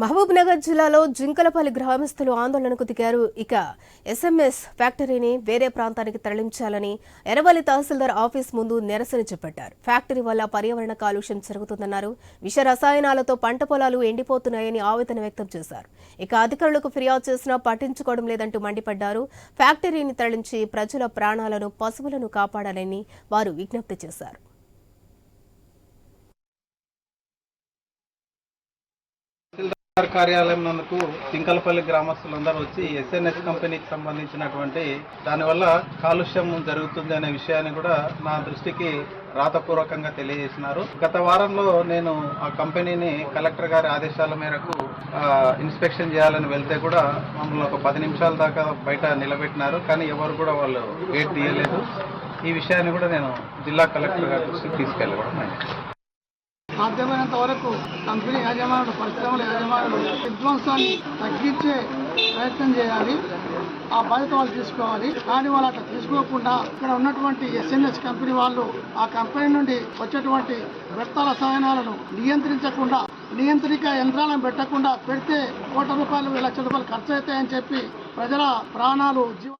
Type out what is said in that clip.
మహబూబ్నగర్ జిల్లాలో జింకలపల్లి గ్రామస్తులు ఆందోళనకు దిగారు. ఇక ఎస్ఎంఎస్ ఫ్యాక్టరీని వేరే ప్రాంతానికి తరలించాలని ఎరవల్లి తహసీల్దార్ ఆఫీస్ ముందు నిరసన చేపట్టారు. ఫ్యాక్టరీ వల్ల పర్యావరణ కాలుష్యం జరుగుతుందన్నారు. విష రసాయనాలతో పంట పొలాలు ఎండిపోతున్నాయని ఆవేదన వ్యక్తం చేశారు. ఇక అధికారులకు ఫిర్యాదు చేసినా పట్టించుకోవడం లేదంటూ మండిపడ్డారు. ఫ్యాక్టరీని తరలించి ప్రజల ప్రాణాలను పశువులను కాపాడాలని వారు విజ్ఞప్తి చేశారు. ఆర్ కార్యాలయం నందుకు చింకలపల్లి గ్రామస్తులందరూ వచ్చి ఎస్ఎన్ఎస్ కంపెనీకి సంబంధించినటువంటి దానివల్ల కాలుష్యం జరుగుతుంది అనే విషయాన్ని కూడా నా దృష్టికి రాతపూర్వకంగా తెలియజేసినారు. గత వారంలో నేను ఆ కంపెనీని కలెక్టర్ గారి ఆదేశాల మేరకు ఇన్స్పెక్షన్ చేయాలని వెళ్తే కూడా మమ్మల్ని ఒక పది నిమిషాల దాకా బయట నిలబెట్టినారు. కానీ ఎవరు కూడా వాళ్ళు గేట్ తీయలేదు. ఈ విషయాన్ని కూడా నేను జిల్లా కలెక్టర్ గారి దృష్టికి తీసుకెళ్ళడం సాధ్యమైనంత వరకు కంపెనీ యాజమానులు పరిశ్రమల యాజమానులు విధ్వంసాన్ని తగ్గించే ప్రయత్నం చేయాలి. ఆ బాధ్యత వాళ్ళు తీసుకోవాలి. కానీ వాళ్ళు అట్లా తీసుకోకుండా ఇక్కడ ఉన్నటువంటి ఎస్ఎన్ఎస్ కంపెనీ వాళ్ళు ఆ కంపెనీ నుండి వచ్చేటువంటి వ్యర్థ రసాయనాలను నియంత్రించకుండా నియంత్రిక యంత్రాలను పెట్టకుండా పెడితే కోట్ల రూపాయలు లక్షల రూపాయలు ఖర్చు అవుతాయని చెప్పి ప్రజల ప్రాణాలు జీవ